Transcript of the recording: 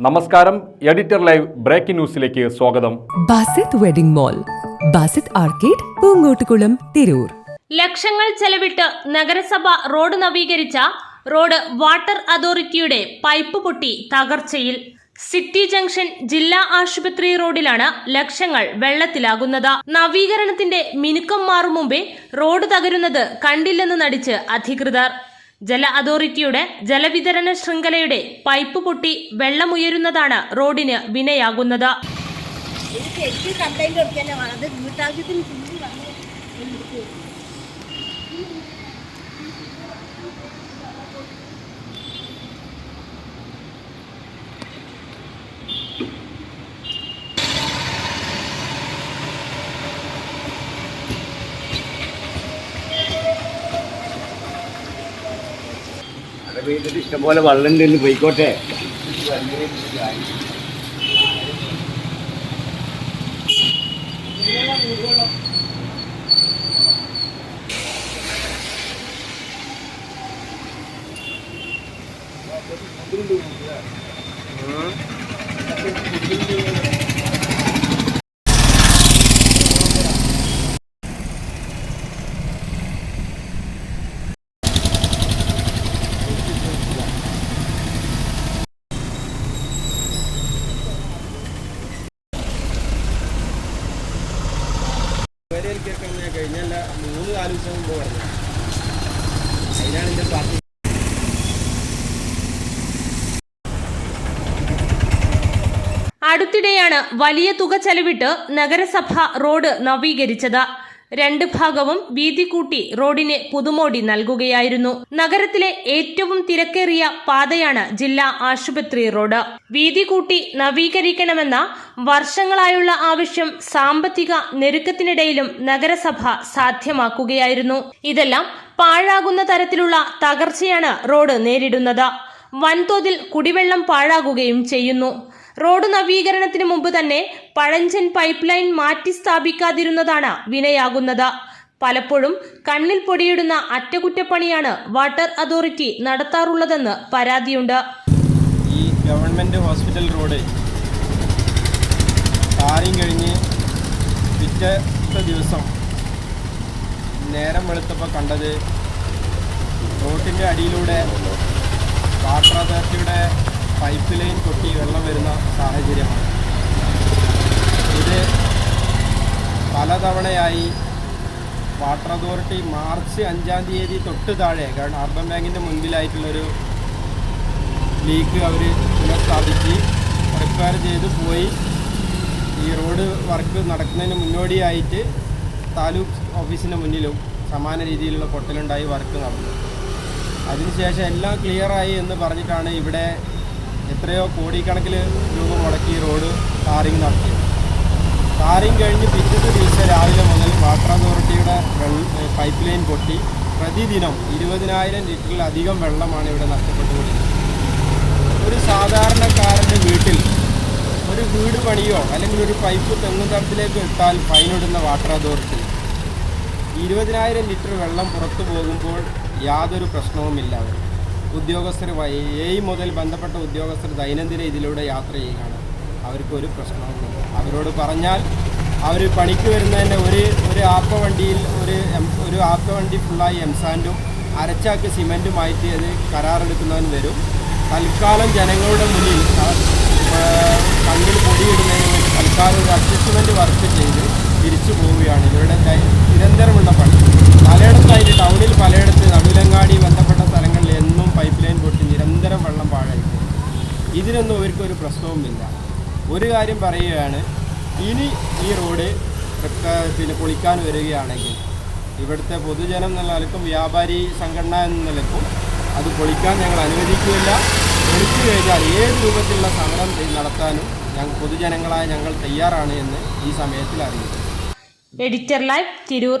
നമസ്കാരം editor live breaking ന്യൂസിലേക്ക് സ്വാഗതം. Basith wedding mall Basith arcade Poonkottukulam Tirur. ലക്ഷങ്ങൾ ചെലവിട്ട് നഗരസഭ റോഡ് നവീകരിച്ച റോഡ് വാട്ടർ അതോറിറ്റിയുടെ പൈപ്പ് പൊട്ടി തകർച്ചയിൽ. സിറ്റി ജംഗ്ഷൻ ജില്ലാ ആശുപത്രി റോഡിലാണ് ലക്ഷങ്ങൾ വെള്ളത്തിലാകുന്നത്. നവീകരണത്തിന്റെ മിനുക്കം മാറും മുമ്പേ റോഡ് തകരുന്നത് കണ്ടില്ലെന്ന് നടിച്ച് അധികൃതർ. ജല അതോറിറ്റിയുടെ ജലവിതരണ ശൃംഖലയുടെ പൈപ്പ് പൊട്ടി വെള്ളമുയരുന്നതാണ് റോഡിന് വിനയാകുന്നത്. എനിക്ക് കൊടുക്കാനാണ് അത് വീട്ടാവശ്യത്തിന് ഫുള്ള് ഇഷ്ടംപോലെ എടുത്തു എന്ന് പോയിക്കോട്ടെ. വെള്ളം ഉണ്ടെന്ന് കഴിഞ്ഞല്ല. മൂന്ന് നാല് ദിവസം മുമ്പ് പറഞ്ഞു അതിനാണ് എന്റെ പാർട്ടി അടുത്തിടെയാണ് വലിയ തുക ചെലവിട്ട് നഗരസഭ റോഡ് നവീകരിച്ചത്. രണ്ട് ഭാഗവും വീതി കൂട്ടി റോഡിന് പുതുമോടി നൽകുകയായിരുന്നു. നഗരത്തിലെ ഏറ്റവും തിരക്കേറിയ പാതയാണ് ജില്ലാ ആശുപത്രി റോഡ്. വീതി കൂട്ടി നവീകരിക്കണമെന്ന വർഷങ്ങളായുള്ള ആവശ്യം സാമ്പത്തിക ഞെരുക്കത്തിനിടയിലും നഗരസഭ സാധ്യമാക്കുകയായിരുന്നു. ഇതെല്ലാം പാഴാകുന്ന തരത്തിലുള്ള തകർച്ചയാണ് റോഡ് നേരിടുന്നത്. വൻതോതിൽ കുടിവെള്ളം പാഴാകുകയും ചെയ്യുന്നു. റോഡ് നവീകരണത്തിന് മുമ്പ് തന്നെ പഴഞ്ചൻ പൈപ്പ് ലൈൻ മാറ്റി സ്ഥാപിക്കാതിരുന്നതാണ് വിനയാകുന്നത്. പലപ്പോഴും കണ്ണിൽ പൊടിയിടുന്ന അറ്റകുറ്റപ്പണിയാണ് വാട്ടർ അതോറിറ്റി നടത്താറുള്ളതെന്ന് പരാതിയുണ്ട്. ഈ ഗവൺമെന്റ് ഹോസ്പിറ്റൽ റോഡ് കാര്യം കഴിഞ്ഞ് ദിവസം നേരം വെളുത്തപ്പോൾ കണ്ടത് റോട്ടിന്റെ അടിയിലൂടെ വാട്ടർ അതോറിറ്റിയുടെ പൈപ്പ് ലൈൻ പൊട്ടി വെള്ളം വരുന്ന സാഹചര്യമാണ്. ഇത് പലതവണയായി വാട്ടർ അതോറിറ്റി മാർച്ച് അഞ്ചാം തീയതി തൊട്ട് താഴെ കാരണം അർബൻ ബാങ്കിന്റെ മുൻപിലായിട്ടുള്ളൊരു ലീക്ക് അവർ പുനഃസ്ഥാപിച്ച് റിപ്പയർ ചെയ്ത് പോയി. ഈ റോഡ് വർക്ക് നടക്കുന്നതിന് മുന്നോടിയായിട്ട് താലൂക്ക് ഓഫീസിന്റെ മുന്നിലും സമാന രീതിയിലുള്ള പൊട്ടലുണ്ടായി വർക്ക് നടന്നു. അതിനുശേഷം എല്ലാം ക്ലിയറായി എന്ന് പറഞ്ഞിട്ടാണ് ഇവിടെ എത്രയോ കോടിക്കണക്കിൽ രൂപ മുടക്കി റോഡ് ടാറിങ് നടത്തി. ടാറിങ് കഴിഞ്ഞ് പിറ്റത്തെ ദിവസം രാവിലെ മുതൽ വാട്ടർ അതോറിറ്റിയുടെ പൈപ്പ് ലൈൻ പൊട്ടി. പ്രതിദിനം ഇരുപതിനായിരം ലിറ്ററിലധികം വെള്ളമാണ് ഇവിടെ നഷ്ടപ്പെട്ടുകൊണ്ടിരിക്കുന്നത്. ഒരു സാധാരണക്കാരന്റെ വീട്ടിൽ ഒരു വീട് പണിയോ അല്ലെങ്കിൽ ഒരു പൈപ്പ് തെങ്ങും തരത്തിലേക്ക് ഇട്ടാൽ ഫൈനിടുന്ന വാട്ടർ അതോറിറ്റി. ഇരുപതിനായിരം ലിറ്റർ വെള്ളം പുറത്തു പോകുമ്പോൾ യാതൊരു പ്രശ്നവുമില്ല അവർ ഉദ്യോഗസ്ഥർ എ മുതൽ ബന്ധപ്പെട്ട ഉദ്യോഗസ്ഥർ ദൈനംദിന ഇതിലൂടെ യാത്ര ചെയ്യുകയാണ്. അവർക്കൊരു പ്രശ്നവുമില്ല. അവരോട് പറഞ്ഞാൽ അവർ പണിക്ക് വരുന്നതിന്റെ ഒരു ഒരു ആപ്പ വണ്ടിയിൽ ഒരു ഒരു ആപ്പ വണ്ടി ഫുള്ളായി എംസാൻഡും അരച്ചാക്ക് സിമെന്റുമായിട്ട് അത് കരാറെടുക്കുന്നവൻ വരും. തൽക്കാലം ജനങ്ങളുടെ മുന്നിൽ കണ്ണിൽ പൊടിയിടുന്നതിന് തൽക്കാലം ഒരു അഡ്ജസ്റ്റ്മെന്റ് വർക്ക് ചെയ്ത് തിരിച്ചു പോവുകയാണ്. ഇവരുടെ പ്രശ്നവുമില്ല ഒരു കാര്യം പറയുകയാണ് ഇനി ഈ റോഡ് പിന്നെ പൊളിക്കാൻ വരികയാണെങ്കിൽ ഇവിടുത്തെ പൊതുജനം എന്നുള്ള നിലക്കും വ്യാപാരി സംഘടന എന്ന നിലക്കും അത് പൊളിക്കാൻ ഞങ്ങൾ അനുവദിക്കുകയില്ല. പൊളിച്ചു കഴിഞ്ഞാൽ ഏത് രൂപത്തിലുള്ള സമരം നടത്താനും ഞങ്ങൾ പൊതുജനങ്ങളായ ഞങ്ങൾ തയ്യാറാണ് എന്ന് ഈ സമയത്തിൽ അറിയിക്കും എഡിറ്റർ ലൈവ് തിരൂർ